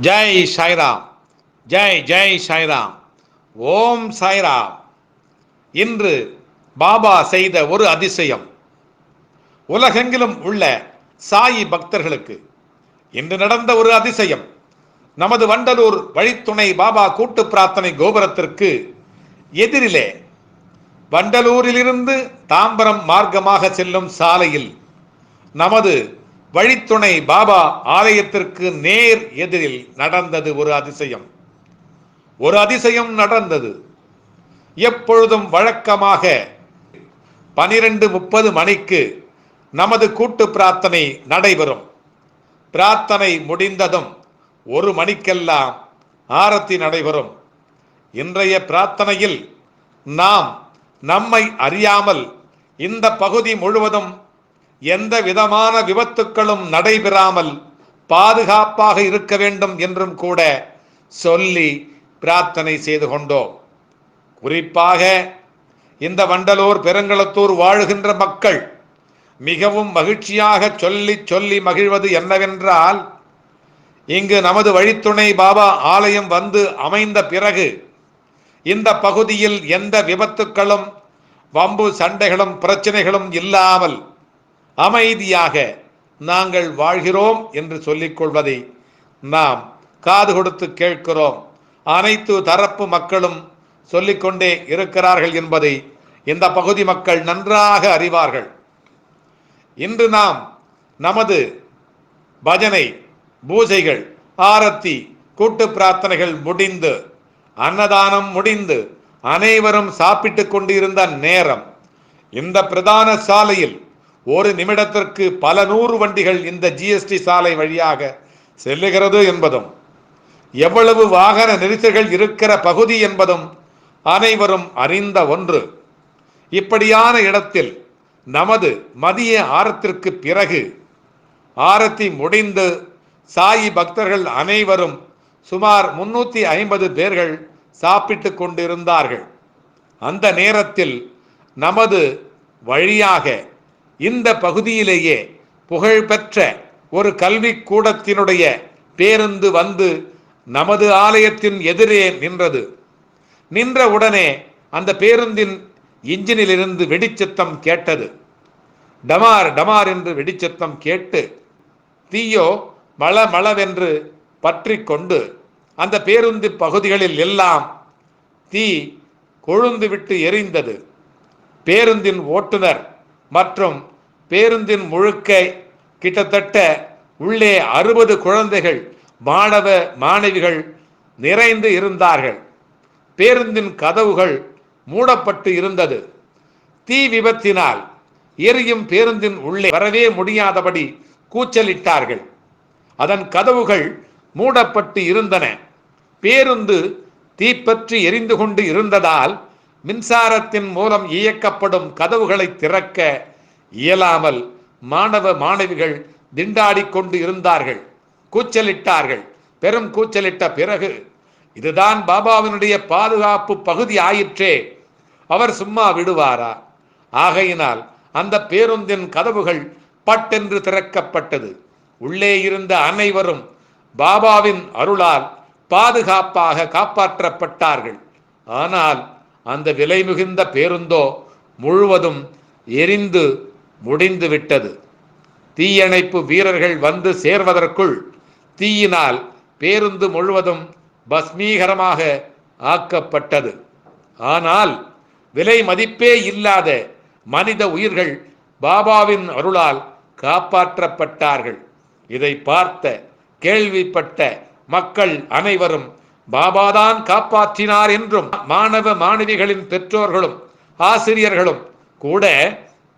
ஜெய் சாய்ராம் ஜெய் ஜெய் சாய்ராம் ஓம் சாய்ராம். இன்று பாபா செய்த ஒரு அதிசயம். உலகெங்கிலும் உள்ள சாயி பக்தர்களுக்கு இன்று நடந்த ஒரு அதிசயம். நமது வண்டலூர் வழித்துணை பாபா கூட்டு பிரார்த்தனை கோபுரத்திற்கு எதிரிலே வண்டலூரிலிருந்து தாம்பரம் மார்க்கமாக செல்லும் சாலையில் நமது வழித்துணை பாபா ஆலயத்திற்கு நேர் எதிரில் நடந்தது ஒரு அதிசயம். ஒரு அதிசயம் நடந்தது. எப்பொழுதும் வழக்கமாக பனிரெண்டு முப்பது மணிக்கு நமது கூட்டு பிரார்த்தனை நடைபெறும். பிரார்த்தனை முடிந்ததும் ஒரு மணிக்கெல்லாம் ஆரத்தி நடைபெறும். இன்றைய பிரார்த்தனையில் நாம் நம்மை அறியாமல் இந்த பகுதி முழுவதும் எந்த விதமான விபத்துக்களும் நடைபெறாமல் பாதுகாப்பாக இருக்க வேண்டும் என்றும் கூட சொல்லி பிரார்த்தனை செய்து கொண்டோம். குறிப்பாக இந்த வண்டலூர் பெருங்களத்தூர் வாழுகின்ற மக்கள் மிகவும் மகிழ்ச்சியாக சொல்லி சொல்லி மகிழ்வது என்னவென்றால் இங்கு நமது வழித்துணை பாபா ஆலயம் வந்து அமைந்த பிறகு இந்த பகுதியில் எந்த விபத்துக்களும் வம்பு சண்டைகளும் பிரச்சனைகளும் இல்லாமல் அமைதியாக நாங்கள் வாழ்கிறோம் என்று சொல்லிக் கொள்வதை நாம் காது கொடுத்து கேட்கிறோம். அனைத்து தரப்பு மக்களும் சொல்லிக்கொண்டே இருக்கிறார்கள் என்பதை இந்த பகுதி மக்கள் நன்றாக அறிவார்கள். இன்று நாம் நமது பஜனை பூஜைகள் ஆரத்தி கூட்டு பிரார்த்தனைகள் முடிந்து அன்னதானம் முடிந்து அனைவரும் சாப்பிட்டுக் கொண்டிருந்த நேரம். இந்த பிரதான சாலையில் ஒரு நிமிடத்திற்கு பல நூறு வண்டிகள் இந்த ஜிஎஸ்டி சாலை வழியாக செல்லுகிறது என்பதும் எவ்வளவு வாகன நெரிசல்கள் இருக்கிற பகுதி என்பதும் அனைவரும் அறிந்த ஒன்று. இப்படியான இடத்தில் நமது மதிய ஆரத்திற்கு பிறகு ஆரத்தி முடிந்து சாயி பக்தர்கள் அனைவரும் சுமார் முன்னூத்தி ஐம்பது பேர்கள் சாப்பிட்டு கொண்டிருந்தார்கள். அந்த நேரத்தில் நமது வழியாக இந்த பகுதியிலேயே புகழ்பெற்ற ஒரு கல்வி கூடத்தினுடைய பேருந்து வந்து நமது ஆலயத்தின் எதிரே நின்றது. நின்ற உடனே அந்த பேருந்தின் இன்ஜினிலிருந்து வெடிச்சத்தம் கேட்டது. டமார் டமார் என்று வெடிச்சத்தம் கேட்டு தீயோ மளமளவென்று பற்றி கொண்டு அந்த பேருந்து பகுதிகளில் எல்லாம் தீ கொழுந்து விட்டு எரிந்தது. பேருந்தின் ஓட்டுநர் மற்றும் பேருந்தின் முழுக்க கிட்டத்தட்ட உள்ளே அறுபது குழந்தைகள் மாணவ மாணவிகள் நிறைந்து இருந்தார்கள். பேருந்தின் கதவுகள் மூடப்பட்டு இருந்தது. தீ விபத்தினால் எரியும் பேருந்தின் உள்ளே வரவே முடியாதபடி கூச்சலிட்டார்கள். அதன் கதவுகள் மூடப்பட்டு இருந்தன. பேருந்து தீப்பற்றி எரிந்து கொண்டு இருந்ததால் மின்சாரத்தின் மூலம் இயக்கப்படும் கதவுகளை திறக்க இயலாமல் மாணவ மாணவிகள் திண்டாடிக் கொண்டு இருந்தார்கள். கூச்சலிட்டார்கள். பெரும் கூச்சலிட்ட பிறகு இதுதான் பாபாவினுடைய பாதுகாப்பு பகுதி ஆயிற்றே. அவர் சும்மா விடுவாரா? ஆகையினால் அந்த பேருந்தின் கதவுகள் பட்டென்று திறக்கப்பட்டது. உள்ளே இருந்த அனைவரும் பாபாவின் அருளால் பாதுகாப்பாக காப்பாற்றப்பட்டார்கள். ஆனால் அந்த விலை மிகுந்த பேருந்தோ முழுவதும் எரிந்து முடிந்து விட்டது. தீயணைப்பு வீரர்கள் வந்து சேர்வதற்குள் தீயினால் பேருந்து முழுவதும் பஸ்மீகரமாக ஆக்கப்பட்டது. ஆனால் விலை மதிப்பே இல்லாத மனித உயிர்கள் பாபாவின் அருளால் காப்பாற்றப்பட்டார்கள். இதை பார்த்த கேள்விப்பட்ட மக்கள் அனைவரும் பாபாதான் காப்பாற்றினார் என்றும் மாணவ மாணவிகளின் பெற்றோர்களும் ஆசிரியர்களும் கூட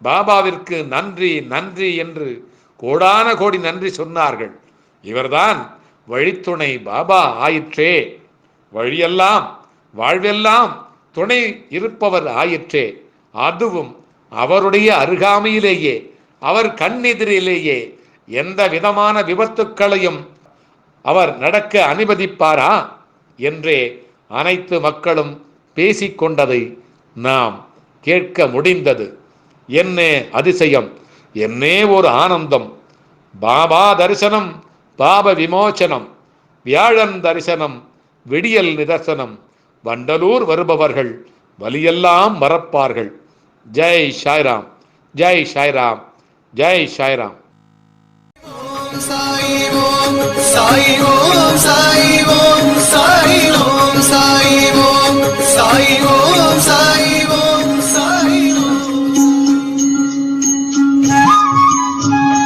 பாபாவிற்கு நன்றி நன்றி என்று கோடான கோடி நன்றி சொன்னார்கள். இவர்தான் வழித்துணை பாபா ஆயிற்றே. வழியெல்லாம் வாழ்வெல்லாம் துணை இருப்பவர் ஆயிற்றே. அதுவும் அவருடைய அருகாமையிலேயே அவர் கண்ணெதிரிலேயே எந்த விதமான விபத்துக்களையும் அவர் நடக்க அனுமதிப்பாரா என்றே அனைத்து மக்களும் பேசிக்கொண்டதை நாம் கேட்க முடிந்தது. என்னே அதிசயம் என்னே ஒரு ஆனந்தம். பாபா தரிசனம் பாப விமோச்சனம் வியாழன் தரிசனம் விடியல் நிதர்சனம் வண்டலூர் வருபவர்கள் வலியெல்லாம் மறப்பார்கள். ஜெய் சாய்ராம் ஜெய் சாய்ராம் ஜெய் சாய்ராம். சாய் ஓம் சாய் ஓம் சாய் ஓம்